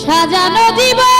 সাজানো জীবন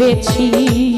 ভেবেছি।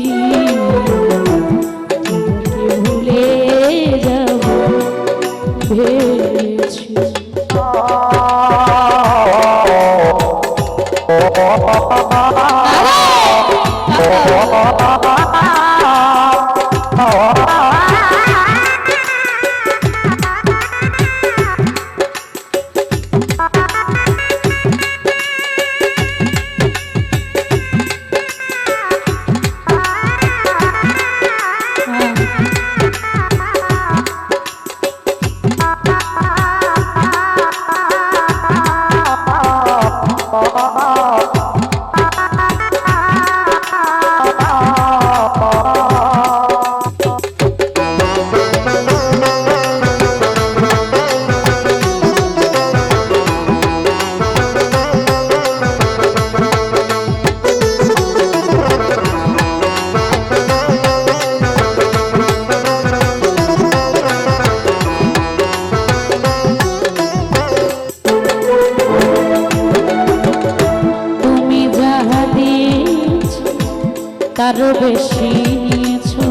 তারও বেশি নিয়েছো।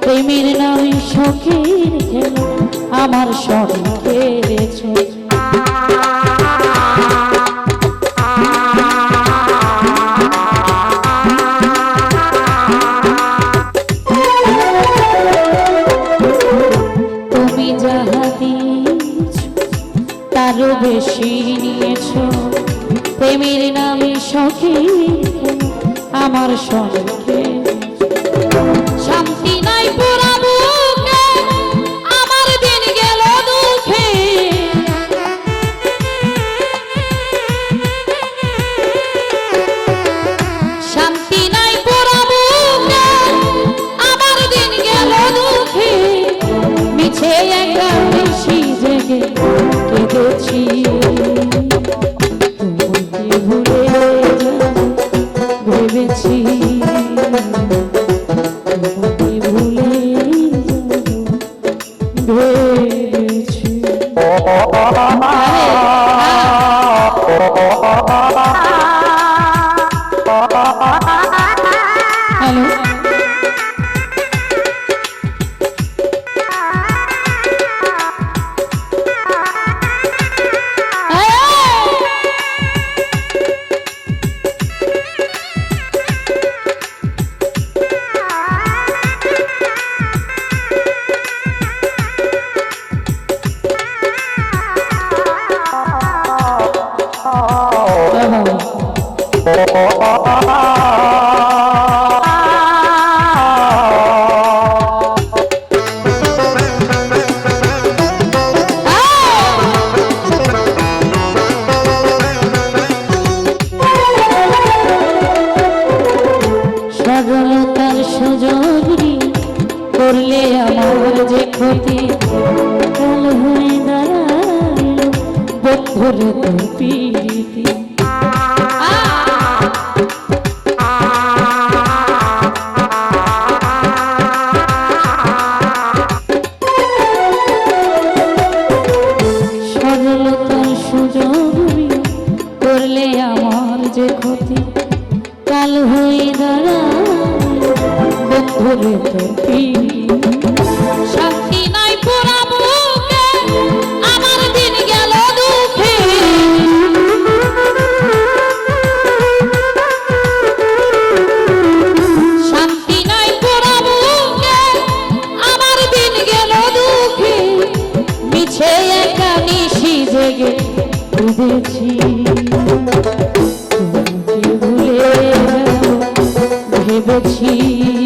প্রেমের নামে সখীর খেলো আমার সঙ্গে রেছো আমার সঙ্গে। শান্তি নাই পেরেছি সরলতার সুযোগী করলে আমার যে ক্ষতি। কাল হয়ে দাঁড়াল বন্ধুর তো ভেবেছি?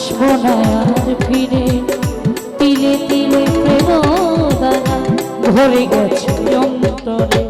আসব না আর ফিরে তিলে তিলে প্রেম দানা ভরে গেছে